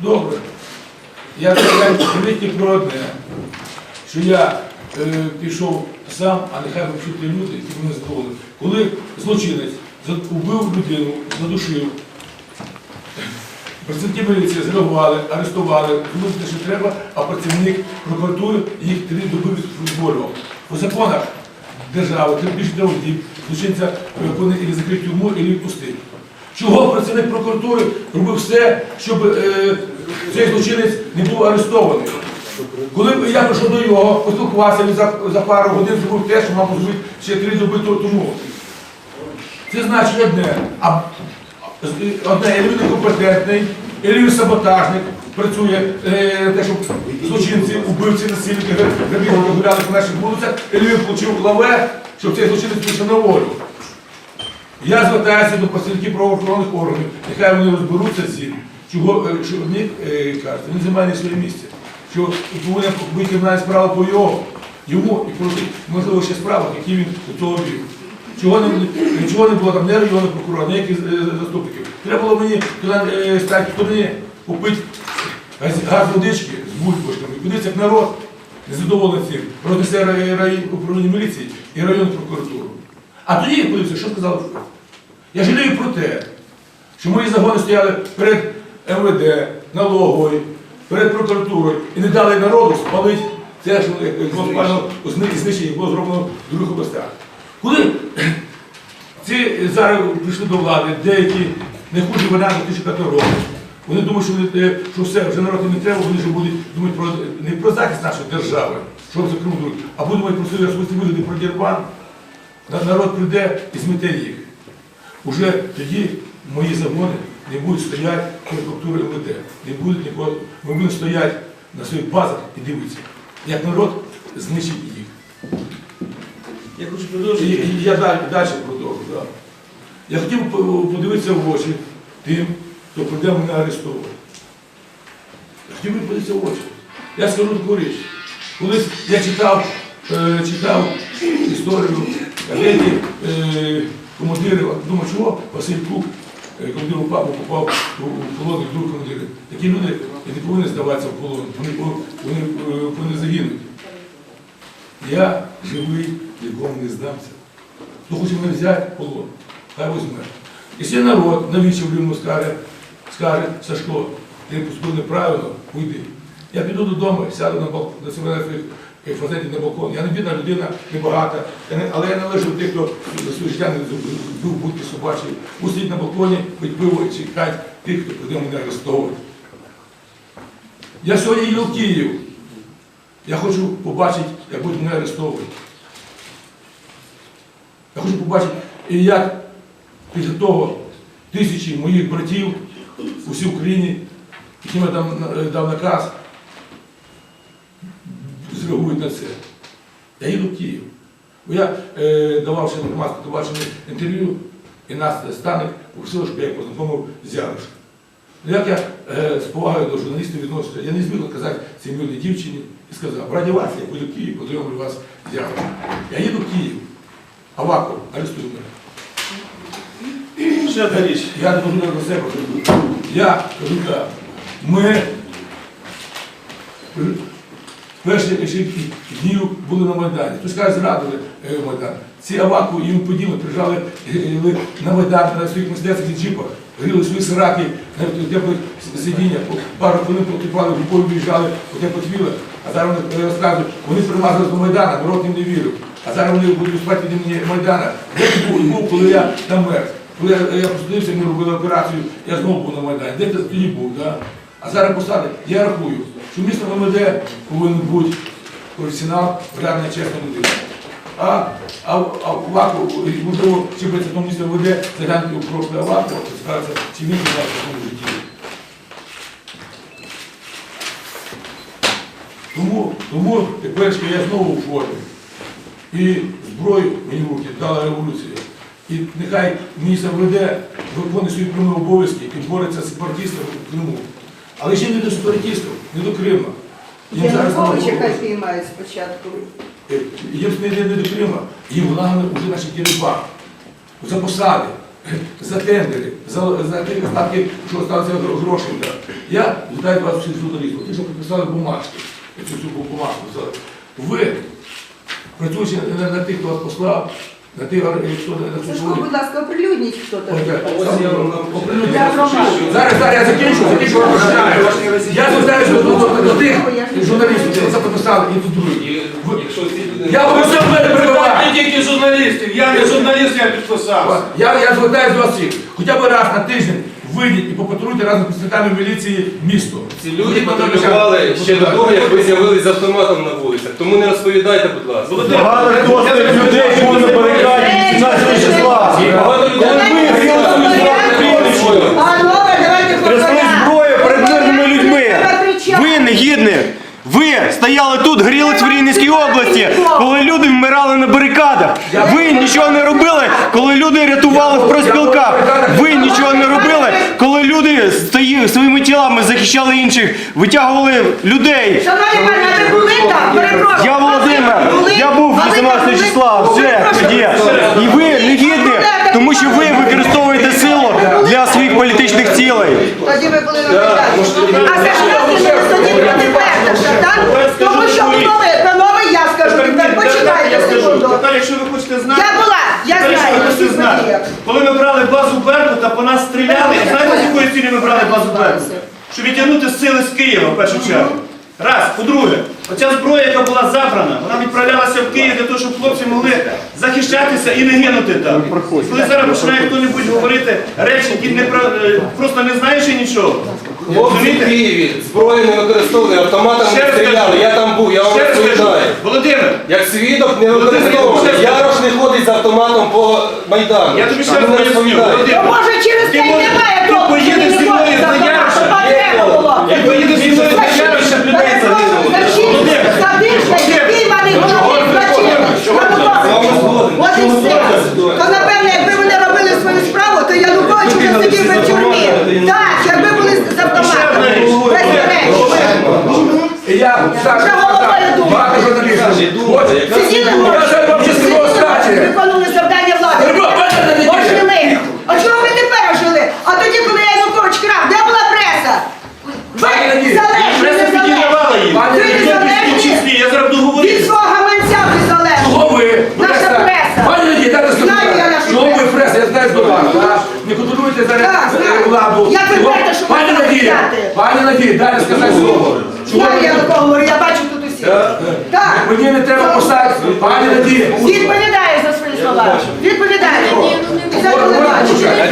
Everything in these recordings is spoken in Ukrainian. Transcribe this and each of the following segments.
Добре. Я тільки про одне, що я е, пішов сам, а нехай почути люди, які мене задоволені. Коли злочинець вбив людину, задушив, працівники міліції зреагували, арестували, те, що треба, а працівник прокуратури їх три доби відборював. По законах держави, тим більше для одів, злочинця е, повинен і закрити тюрму, і відпустити. Чого працівник прокуратури робив все, щоб е, цей злочинець не був арестований? Коли я прийшов до його, поспілкувався, за, за пару годин зробив те, що мав зробити ще три доби то- тому. Це значить одне. А одне, він некомпетентний, або він саботажник, працює е, те, щоб злочинці, убивці, насильники, грабіжники гуляли по наших вулицях, або він отримав лаве, щоб цей злочинець пішов на волю. Я звертаюся до працівників правоохоронних органів, нехай вони розберуться з чого е, що одні е, кажуть, він займає своє місце, що повинна бути кримінальна справа по його, йому і проти, можливо, ще справах, які він до того вів. Чого не, нічого не було там, не районного прокурора, ніяких е, заступників. Треба було мені стати сторони, купити газ, водички з бульбашками. Подивіться, як народ незадоволений цим. Рознесе рай- рай- управління міліції і районну прокуратуру. А тоді я подивився, що сказав. Я жалію про те, що мої загони стояли перед МВД, налоговою, перед прокуратурою і не дали народу спалити те, що було спалено знищення, було зроблено в других областях. Коли ці зараз прийшли до влади, деякі не хуже варіанти 2005 року, вони думають, що, вони, е, що все, вже народ не треба, вони вже будуть думати про, не про захист нашої держави, що за Крим а будуть думати про свої вигляди, про Дірбан. Народ прийде і змете їх. Уже тоді мої загони не будуть стояти структурою МВД. Не будуть нікого. Ми будемо стояти на своїх базах і дивитися, як народ знищить їх. Я хочу продовжити. і я далі, далі продовжу. Да. Я хотів подивитися в очі тим, хто прийде мене арестовувати. Я хотів би подивитися в очі. Я скажу таку річ. Колись я читав, е, читав історію деякі е, командири, думаю, чого Василь Кук, е, командир УПА, попав у полон і друг командири. Такі люди не повинні здаватися в полон, вони, вони е, повинні загинути. Я живий, нікому не здамся. Хто хоче мене взяти полон, хай візьме. Якщо народ навіщо в йому скаже, скаже, Сашко, ти поступив неправильно, уйди. Я піду додому, сяду на себе на своїх е, фазеті на балкон. Я не бідна людина, не багата, я не- але я належу тих, хто за своє життя не вбив будь собачий. Усидіть на балконі, пить пиво і чекати тих, хто прийде мене арестовувати. Я сьогодні їду в Київ. Я хочу побачити, як будуть мене арестовувати. Я хочу побачити, як після того тисячі моїх братів у всій Україні, яким я дав, е, наказ, на це. Я їду в Київ. Бо я е, давав ще громадське телебачення інтерв'ю, і нас Станик попросив, щоб я познайомив з Ярушем. Ну, як я е, з повагою до журналістів відношуся, я не зміг казати цій милій дівчині і сказав, раді вас, я поїду в Київ, познайомлю вас з Ярушем. Я їду в Київ, Аваков, арестуй мене. Ще одна річ. Я не можу до себе. Я кажу так, ми перші ще днів були на Майдані. Хтось каже, зрадили е, Майдан. Ці Аваку і приїжджали е, на Майдан на своїх мистецьких джипах, гріли свої сираки на теплих сидіннях, пару хвилин покипали, в бой виїжджали, оте потвіли. А зараз вони е, розказують, вони примазались до Майдана, народ їм не вірив. А зараз вони будуть спати від імені Майдана. Де був, коли я там мерз? Коли я, я посадився, ми робили операцію, я знову був на Майдані. Де ти тоді був? Да? А зараз посади, я рахую, що місто МВД повинен бути професіонал, реальна чесна людина. А, а, а Ваку, можливо, чи цьому місці МВД заглянути у прошле Аваку, скажеться, чи він в своєму житті. Тому, тому тепер що я знову у формі. І зброю мені в руки дала революція. І нехай міністр МВД виконує свої прямі обов'язки і бореться з сепаратистами в Криму. Але ще не до сепаратистів, не до Крима. Їм зараз Януковича хай піймають спочатку. Е, їм не, не, не до Крима, їм головне вже наші керівника. За посади, за тендери, за, за ті остатки, що залишилися грошей. Да. Я звертаю вас всіх журналістів. Ті, що підписали бумажки, цю бумажку. Ви, працюючи на, на тих, хто вас послав, на тих, хто на Сашко, будь ласка, оприлюдніть, хто там. Зараз, зараз я закінчу, закінчу вам розповідаю. Я звертаюся до, тих журналістів, які це підписали, і до других. Ви- Якщо ці люди Я все мене перебиваю. Не тільки журналістів, я не журналіст, я підписався. Я, я звертаюся до вас всіх. Хоча б раз на тиждень вийдіть і попатрулюйте разом з представниками міліції місто. ці люди патрулювали ще до того, як ви з'явились з автоматом на вулицях. Тому не розповідайте, будь ласка. Багато досвід людей було на барикаді 18 числа. Багато людей Коли ви гріли зброю, трясли перед мирними людьми. Ви негідник. Ви стояли тут, грілись в Рівненській області, коли люди вмирали на барикадах. Ви нічого не робили, коли люди рятували в проспілках. Ви нічого не робили, коли люди стої- своїми тілами захищали інших, витягували людей. Шановні пане, а ви були там? Перепрошую. Я Володимир, я був А 18 числа, все тоді. І ви негідні, тому що ви використовуєте силу для своїх політичних цілей. Тоді ви були на Майдані. А Сашка ви тоді проти Ферташа, так? Тому що панове, панове, я скажу, тепер почекайте секунду. Тепер, якщо ви хочете знати, Я була, я тепер, якщо знаю, ви хочете всі знати, події. коли ми брали базу Беркута, по нас стріляли, і знаєте, з якої цілі ми брали базу Беркута? Щоб відтягнути сили з Києва в першу чергу. Раз, по-друге, оця зброя, яка була забрана, вона відправлялася в Київ для того, щоб хлопці могли захищатися і не гинути там. І коли зараз починає хто-небудь говорити речі, які не про- е, просто не знаєш і нічого. Хлопці в Києві зброю не використовували, автоматами не стріляли. Я там був, я вам розповідаю. Володимир, Як свідок не Володимир, використовували. Ярош не ходить з автоматом по Майдану. я тобі ще раз. Володимир. То може через це немає він зі мною не за Яроша. Як поїдеш зі мною за Яроша, людей загинуло. От і все. То напевне, якби вони робили свою справу, то Янукович вже сидів би в тюрмі. Так, якби були з автоматом. Безперечно. Я так Вже головою думаю. Сиділи Я вже вам ще скажу останнє. виконували завдання влади. Треба бачити на неділю. Ожили. А чого ви тепер ожили? А тоді, коли Янукович крав, де була преса? Ви Пані Надія, залежні, Преса незалежні. підігравала їм. Пані Ви В тому незалежні. числі, я зараз буду Від говорити. свого гаманця ви залежні. Чого ви? Наша преса. Пані Надія, дайте скажу. Знаю я нашу Чого ви пресу. преса? Я знаю здорово. так? Не контролюйте Так, зараз е, знаю. владу. Як ви Чого- знаєте, що Пані ви Надія, знаєте? пані Надія, дайте сказати слово. Чого Знаю ви- я до кого говорю, я бачу тут усіх. Так. Мені не треба поставити. Пані Надія. Відповідає за свої слова. Відповідає. І за телебачення. Я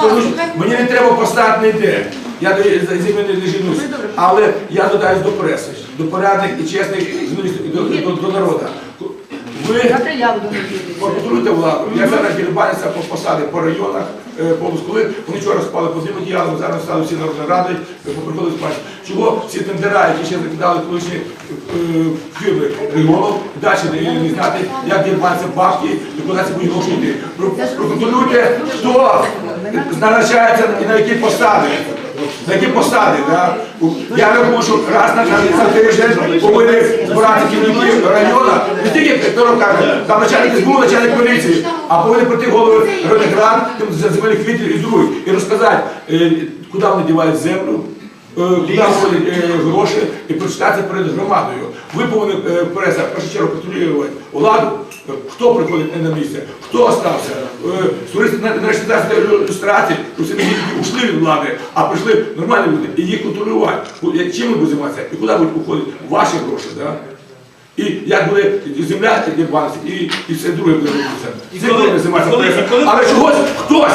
кажу, мені не треба поставити ніде. Я зі мною не женусь. Але я додаюсь до преси, до порядних і чесних журналістів, і до, до, до народу. Ви. Контролюйте владу. Я зараз дірбаюся по посади по районах, е, по Москви. Вони вчора спали по двом одіялам, зараз стали всі народні ради, е, поприходили спати. Чого всі тендера, які ще закидали колишні е, фірми регіонів, далі не, знати, як дірбаються бабки і куди це будуть гроші йти. Проконтролюйте, хто назначається і на які посади. На які посади, да? Я рахую, що раз на, тиждень повинні збирати керівники району, не тільки хто там начальник СБУ, начальник поліції, а повинні прийти голови районних рад, земельних відділів і других, і розказати, е, куди вони дівають землю, е, куди входять е, гроші, і прочитати перед громадою. Ви повинні преса першу чергу контролювати владу, хто приходить не на місце, хто остався. Створити нарешті що всі негідники ушли від влади, а прийшли нормальні люди, і їх контролювати. Чим ми будемо займатися і куди будуть уходити ваші гроші. Да? І як буде земля дірбанися, і, і все друге буде. Це коли- коли- Але чогось хтось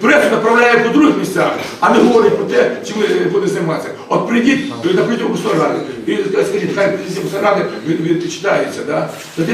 пресу направляє по других місцях, а не говорить про те, чим ми е, будемо займатися. От прийдіть на прийдіть обласної ради і скажіть, хай прийдіть обласної ради від, відчитається, да? за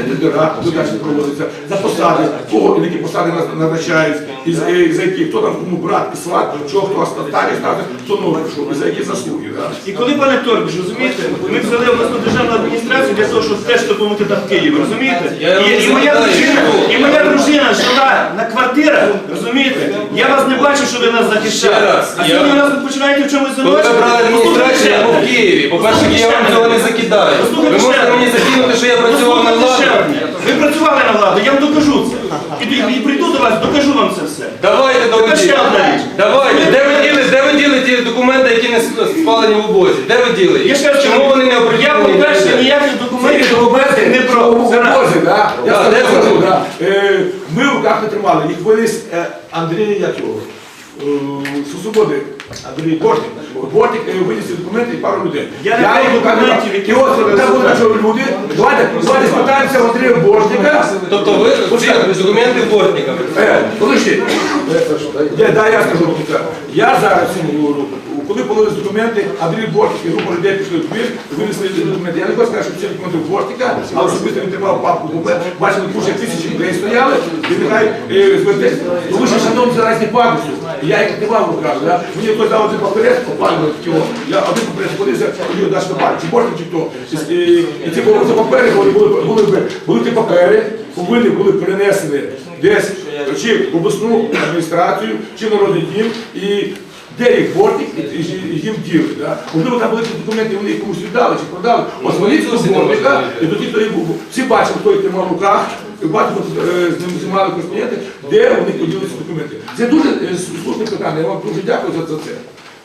хто далі проводиться, за посади, кого і на які посади нас назначають, і, за- які, хто там кому брат і сват, чого хто останній стати, хто новий прийшов, і за які заслуги. Да? І коли, пане Торбіш, розумієте, ми взяли обласну державну адміністрацію для того, щоб теж допомогти там в Києві, розумієте? Я І, і моя дружина, і моя дружина жила на квартирах, розумієте? Я вас не бачу, що ви нас Ще захищали. раз, А я- сьогодні нас починаєте в чомусь Коли ви звинувачувати. брали адміністрацію, я був в Києві. По-перше, я вам цього не закидаю. Ви можете мені закинути, що я працював на Послухайте ще владу. одне. Ви працювали на владу, я вам докажу це. І, і, і прийду до вас, докажу вам це все. Давайте ще одна доведіть. річ. Давайте. Де ви діли, де ви діли ті документи? які не спалені в обозі? Де ви діли? їх? Я ще раз Чому кажу, вони не я, оприлюднені? по-перше, ніяких документів Ці документи не про. в Зараз. обозі, да? Я Да, де скажу, вони? да. Е, Ми в руках не тримали, їх виніс е, Андрій, як е, Андрій Бортник. Бортник е, виніс документи і пару людей. Я не документів, які люди, давайте, давайте спитаємося в Андрія Бортника. Тобто ви ці документи бортника. Е, Подожди. Я, да, я скажу Я зараз цьому говорю, коли поновились документи, Андрій Бортник і група людей пішли в двір, винесли документи. Я не хочу сказати, що всі документи в Бортника, а особисто він тримав папку документ. Бачили, що тисячі людей стояли, і нехай е, звертається. Тому що шановні зараз не пам'ятаю. Я їх тримав в руках. Мені хтось дав один папірець, попалював його. Я один папірець подивився, тоді даш на пам'ять, чи Бортник, чи хто. І, і, і ці папери, були, були, були, були, були ті папери, повинні були перенесені десь чи в обласну адміністрацію, чи в народний дім, і де їх бортик, і, їм діли. Да? Можливо, там були ці документи, вони їх комусь віддали чи продали. Ось вони цього бортика, і тоді хто їх був. Всі бачили, хто їх тримав в руках, і бачили, е, з ним знімали кореспонденти, де вони поділи ці документи. Це дуже е, слушне питання, я вам дуже дякую за, це.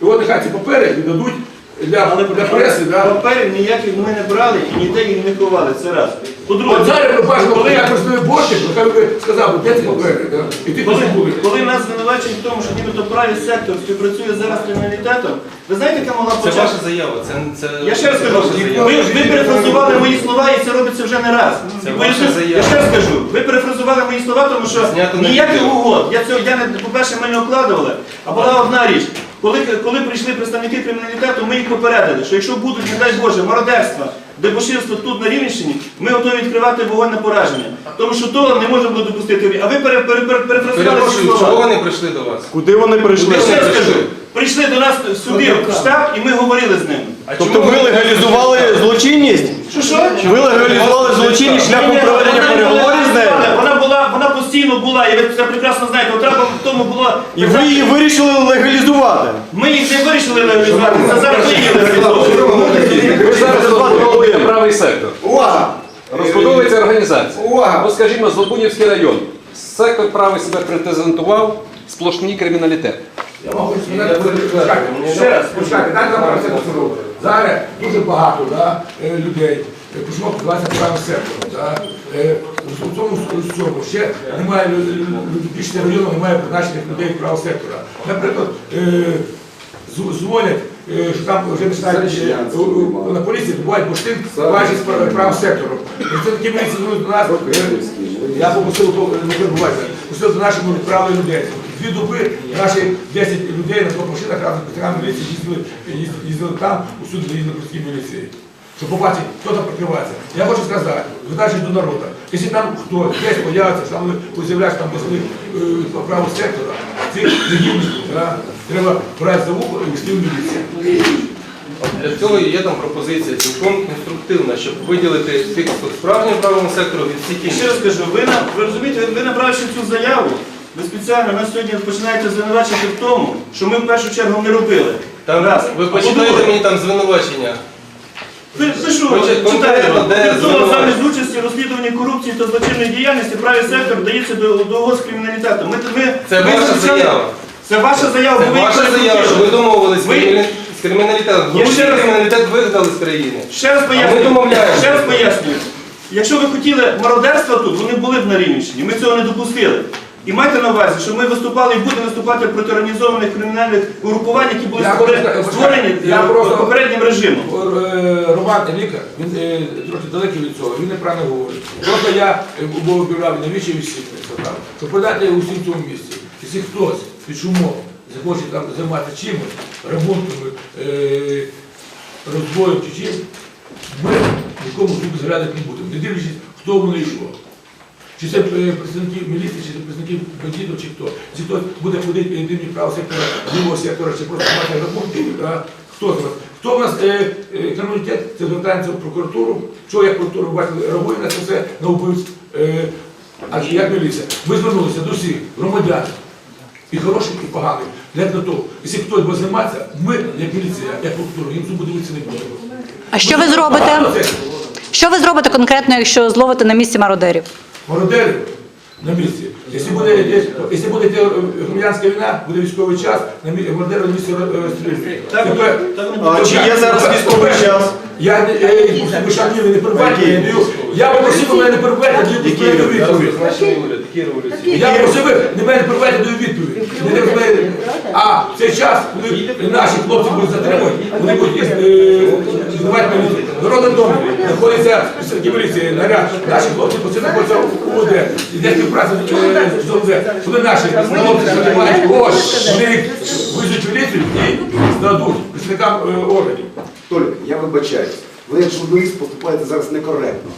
І от нехай ці папери віддадуть для, для преси. Да? Паперів ніяких ми не брали і ніде їх не ховали. Це раз. По-друге, зараз ми бачимо, коли коли, я користую бортик, то хай би сказав, де ці папери, да? і ти коли, коли коли нас звинувачують в тому, що нібито правий сектор співпрацює зараз з криміналітетом, ви знаєте, яка могла Це почати? ваша заява. Це, це, Я ще раз це кажу, ваша заява. ви, ви перефразували мої слова і це робиться вже не раз. Це І ваша заява. Я ще раз кажу, ви перефразували мої слова, тому що Знято на ніяких відео. угод. Я цього я не по-перше, ми не укладували. А була одна річ. Коли, коли прийшли представники криміналітету, ми їх попередили, що якщо будуть, не дай Боже, мародерства, дебоширство тут на Рівненщині, ми готові відкривати вогонь на пораження. Тому що то не можна було допустити. А ви пере, пере, пере, перефразували ці Перепрошую, чого слова. вони прийшли до вас? Куди вони прийшли? Я ще раз кажу, прийшли до нас сюди, в штаб, і ми говорили з ними. Тобто ви легалізували злочинність? Що що? Ви легалізували злочинність шляхом проведення переговорів з нею? легалізувала, Вона була, вона постійно була, і ви це прекрасно знаєте. От в тому була. І ви її вирішили легалізувати? Ми їх не вирішили легалізувати. Це зараз ви її легалізовуєте. Ви зараз розбудовуєте правий сектор. Увага! Розбудовується організація. Увага! Ось, скажімо, Злобунівський район. Сектор правий себе презентував сплошний криміналітет. Я вам хочу сказати, ще раз, почекайте, дайте нам це посуду. Зараз дуже багато да, е, людей е, почало подаватися правим сектором. Да. Е, У цьому в цьому ще немає більше району, немає призначених людей правого сектора. Наприклад, дзвонять, що там вже починають у- у- на поліції бувають бурштин, бачать з прав- правим сектором. Це такі міліції до нас. Я попросив не перебувати. Попросив до наших відправили людей. Дві доби наші 10 людей на двох машинах разом з ветеранами міліції їздили, їздили, їздили там, усюди їздили працівники міліції. Щоб побачити, хто там прикривається. Я хочу сказати, звертаючись до народу, якщо там хтось десь появиться, що там ви там ви, е, по праву сектора, цих негідників, треба брати за вухо і вести в міліцію. Для цього є там пропозиція цілком конструктивна, щоб виділити тих, хто справжнім правому сектору від всіх І ще раз кажу, ви, ви розумієте, ви, ви набравши цю заяву, ви спеціально нас сьогодні починаєте звинувачити в тому, що ми в першу чергу не робили. Там Раз. ви почитаєте мені там звинувачення. Ви, ви що, читаєте? конкретно, де Від звинувачення? замість участі розслідуванні корупції та злочинної діяльності правий сектор вдається до, до угод з криміналітетом. Ми, ми, Це ми ваша звичайно- заява. Це ваша заява, Це ви ваша заява, що ви хотіли. домовились з Ви- з криміналітетом. Я ще раз- криміналітет вигнали з країни. Ще раз А ми пояснюю. домовляємося. Ще раз пояснюю. Якщо ви хотіли мародерства тут, вони були б на Рівненщині. Ми цього не допустили. І майте на увазі, що ми виступали і будемо виступати проти організованих кримінальних угрупувань, які були Я створені, створені я е, просто- попереднім режимом. Е, Роман лікар, він е, трохи далекий від цього, він неправильно говорить. Просто я е, був обірав навіщо всіх сказав, що продати усім цьому місці. Якщо хтось під шумом захоче там займатися чимось, ремонтами, е, розбоєм чи чим, ми нікому зуби зглядати не будемо, не дивлячись, хто воно що. Чи це е, представники міліції, чи це представники бандитів, чи хто. Чи хтось буде ходити ним правого сектора, лівого сектора, чи просто мати рахунки, а? хто з вас? Хто в нас е, е, криміналітет, це звертається в прокуратуру, що як прокуратура бачили, реагує на це все, на вбивць, е, а як міліція. Ми звернулися до всіх громадян, і хороших, і поганих, як на то. Якщо хтось буде займатися, ми, як міліція, як прокуратура, їм зуби дивитися не будемо. А що ви зробите? Що ви зробите конкретно, якщо зловите на місці мародерів? Мародерів. на місці. Якщо буде, якщо буде е, громадянська війна, буде військовий час, на гвардієр на місці е, не А чи є зараз військовий час? Я не е, військовий час ні, ви не даю. Я попросив мене не я відповідь. Уряд, які революції. Я просив не мене перебувати, даю відповідь. А в цей час, коли наші хлопці будуть затримані, вони будуть е, здавати міліцію. В Народному домі знаходиться представники міліції, наряд. Наші хлопці по знаходяться у ОД. Іде співпраця е, з ОД. Коли наші хлопці затримають ось, вони їх визуть міліцію і здадуть представникам е, органів. Толік, я вибачаюсь. Ви як журналіст поступаєте зараз некоректно.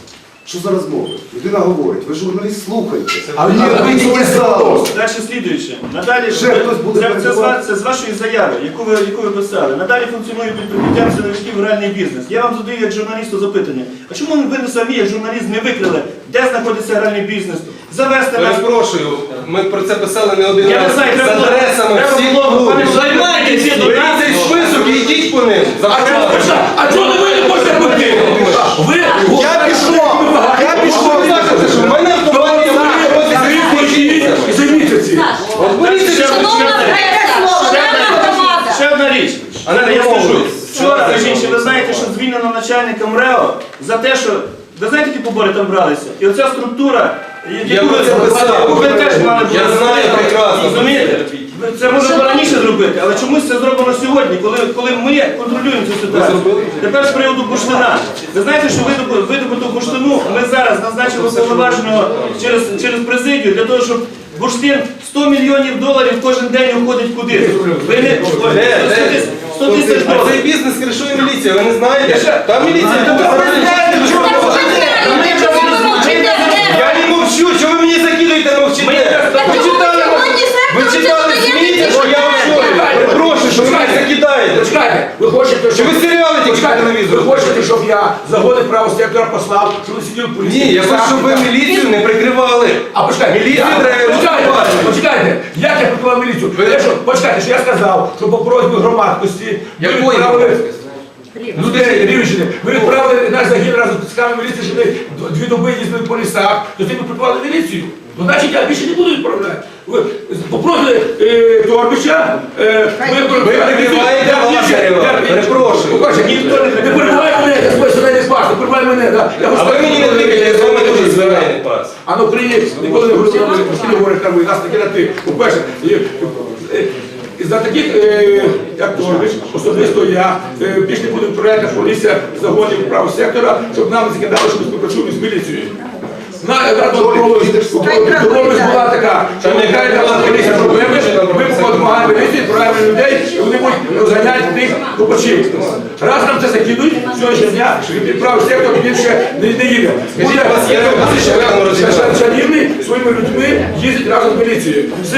Що за розмови? Людина говорить, ви журналіст слухайте. А ви не залу. Далі слідуюче. Надалі Ще хтось буде це, це, з ва- це з вашої заяви, яку ви, яку ви писали. Надалі функціонує під прикриттям силовиків реальний бізнес. Я вам задаю як журналісту запитання. А чому ви не самі, як журналіст, не викрили, де знаходиться гральний бізнес? Завести нас. Перепрошую, ми про це писали не один Я раз не знаю, з треба було- адресами треба всіх було, пане до Беріть нас. цей список і йдіть по ним. А чого чого ви не можете бути? Ви Я пішов! Я Ви пішов! кажете, що в мене автомобіль і за місяці. От беріть Ще- Шановна преса, шановна громада. Ще одна річ. А не Зараз я домовились. скажу. Вчора, між іншим, ви знаєте, що звільнено МРЕО за те, що. Ви знаєте, які побори там бралися? І оця структура, яку ви, яку ви теж мали б Я знаю прекрасно. Розумієте? Це можна було раніше зробити, але чомусь це зроблено сьогодні, коли, коли ми контролюємо цю ситуацію. Тепер з приводу бурштина. Ви знаєте, що видобу- видобуту бурштину ми зараз назначили повноваженого через, через президію для того, щоб бурштин 100 мільйонів доларів кожен день уходить куди. Ви не Де? 100 Де? Тисяч- 100 тисяч А цей бізнес кришує міліція, ви не знаєте? Там міліція там Я не мовчу, що ви мені закидуєте мовчите? Ви читали, ви читали ЗМІ, що я що ви мене закидаєте. Почекайте, ви хочете, Чи щоб... ви серіали тільки по Почекайте, ви хочете, щоб я загони правого сектора послав, щоб ви сиділи в поліції? Ні, я хочу, щоб ви міліцію не прикривали. А почекайте, Міліцію я- треба почекайте, почекайте, як я прикривав міліцію? Я що, почекайте, що я сказав, що по просьбі громадськості ви Якої відправили громадськості? людей Рівщини, ви відправили наш загін разом з пісками міліції, щоб д- дві доби їздили по лісах, то ти ви прикривали міліцію. Ну, значить, я більше не буду відправляти. Ви попросили е, Торбича, е, ви, прикриваєте Лазарєва. Перепрошую. Покажи, ніхто не не перебивай мене, я свій сімейний пас, не перебивай мене. Да. Я А ви мені не тикайте, я з вами дуже звичайний пас. а на Україні ніколи не говорили, постійно говорять там, у нас такі на ти. По-перше, і, е, і за таких, е, як Торбич, особисто я, е, більш не буду відправляти поліція загонів правого сектора, щоб нам закидали, що ми співпрацюємо з міліцією. На була така, що нехай там поліція проблеми, ми допомагаємо поліції, відправляємо людей, і вони будуть розганяти тих купачів. Раз нам це закидуть, сьогоднішнього дня, що всіх, хто більше не, їде. Буде? Чарівний своїми людьми їздить разом з міліцією. Все.